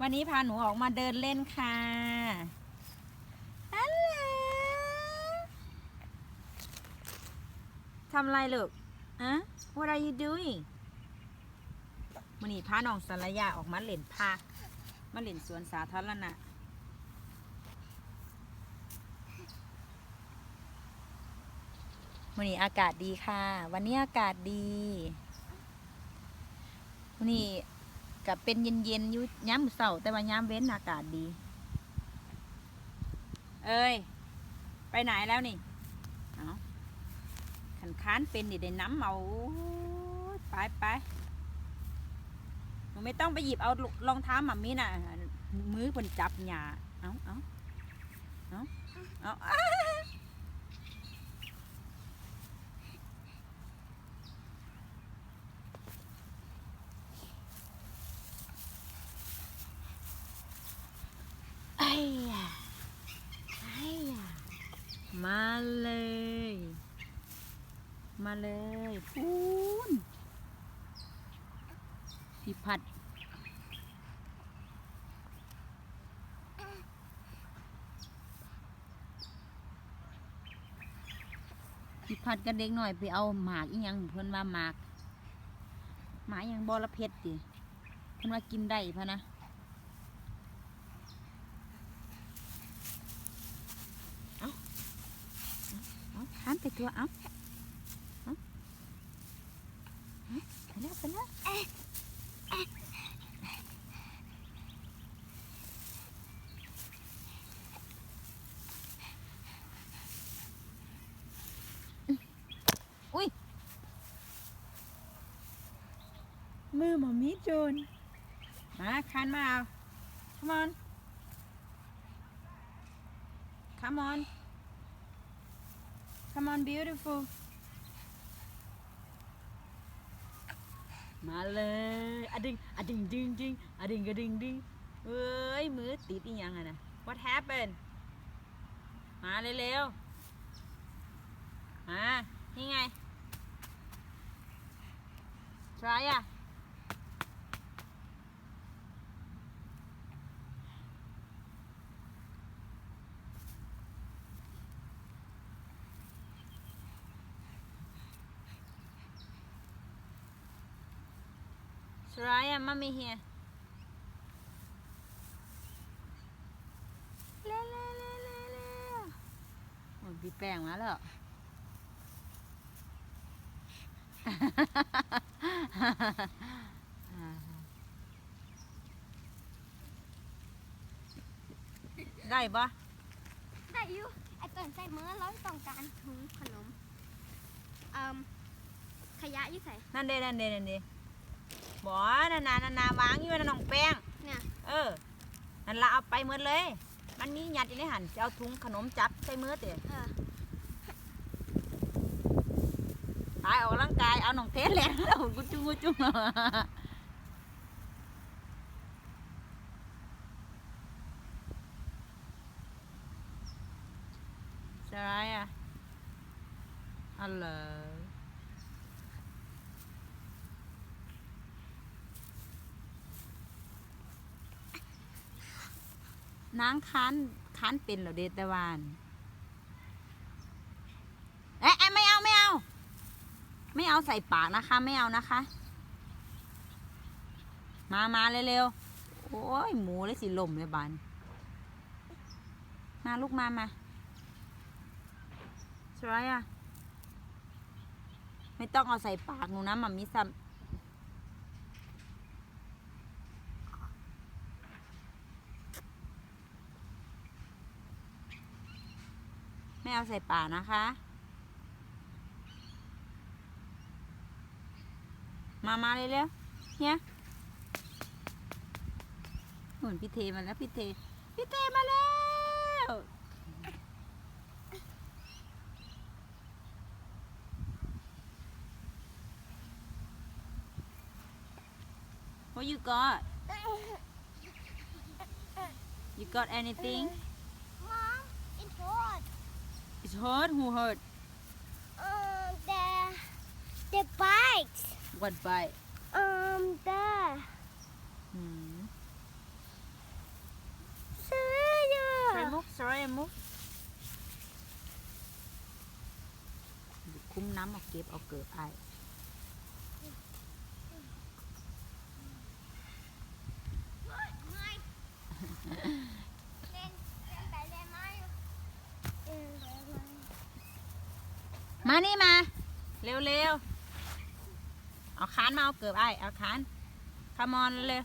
วันนี้พาหนูออกมาเดินเล่นค่ะฮัลโหลทำไรลูกอะ What are you doing วันนี้พาน้องสารยาออกมาเล่นพาร์คมาเล่นสวนสาธารณะวันนี้อากาศดีค่ะ วันนี้อากาศดีวันนี้ กับเป็นเย็นๆอยู่ย้ำเสาแต่ว่าย้ำเว้นอากาศดี เอ้ย ไปไหนแล้วนี่เอาขันค้านเป็นนี่ได้น้ำเอาไปไปหนูไม่ต้องไปหยิบเอารองเท้าหมามีน่ะ มือคนจับหยาเอาเอาเอาเอาอ้าไอ้ยะไอ้ยะมาเลย มาเลยพูนพี่พัดพี่พัดกันเด็กหน่อยไปเอาหมากอีหยังเพิ่นว่าหมาก หมากอีหยังบอระเพ็ดดิเพิ่นว่ากินได้พะนะเอาเอาข้ามไปตัวเอาเอาเอาไปแล้วไปแล้วอุ้ย มือหมอมีโจนมาคันมาเอา come on come on come on beautiful มาเลยอะดึงอะดึงดึงดึงอะดึงกระดึงดึงเอ้ย มือติดอีหยังอะนะ what happened มาเร็วๆมานี่ไง try อะ Soraya, mommy here. เร็วเร็วเร็วเร็วเร็วโอ้ยพี่แป้งมาแล้ว ได้ปะได้อยู่ไอตอนใส่มือเราต้องการถุงขนมเอ่มขยะอยู่ใส่นั่นเด้นั่นเด้นั่นเด้ บอนานานานาวางอยู่นะน้องแป้งเนี่ยเออ นั่นละเอาไปหมดเลย มันมีหยัดอยู่ในหันจะเอาถุงขนมจับใส่มือเตะเออตายออกกำลังกาย เอาหนองเทสแหล้วแล้วกุจุงกุจุงใช่อะอัลโหล นางคันคันเป็นเหรอเดตวานเอ๊ะไม่เอาไม่เอา ไม่เอาใส่ปากนะคะ ไม่เอานะคะ มามาเร็วๆโอ้ยหมูเลยสิลมเลยบานมาลูกมามาสวยอะไม่ต้องเอาใส่ปากหนูนะมัมมี่ซ้ำไม่ เอาใส่ป่านะคะ มามาเลยเร็วๆเนี่ยหนุนพี่เทมาแล้วพี่เท พี่เทมาแล้ว What you got? You got anything? Mom it's hot bikes hurt? Who hurt? Um, the the bikes. What bike? Um, the. Hmm. Soraya. Move, Soraya, move. คุ้มน้ำมาเก็บเอาเกิดไอ มานี่มา เร็วเร็วๆเอาคานมาเอาเกิดไอายเอาคานคามอนเร็ว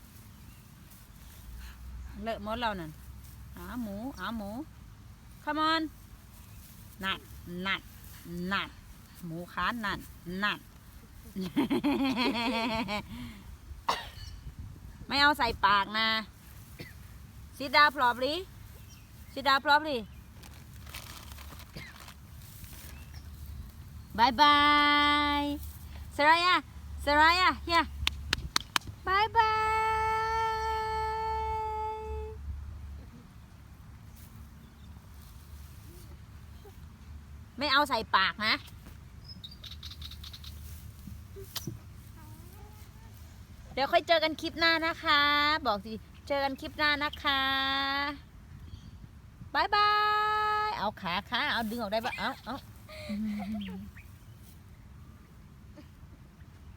เลอะมดแล้วนั่นอาหมูอาหมูคามอนนั่นนั่นนั่นหมูคานนั่นนั่นไม่เอาใส่ปากนะซิดาพรอบลีซิดาพรอบลี บายบายสรายาสรายาเฮียบายบายไม่เอาใส่ปากนะเดี๋ยวค่อยเจอกันคลิปหน้านะคะ บอกสิ เจอกันคลิปหน้านะคะบายบาย เอาขาขาเอาดึงออกได้ปะเอาเอา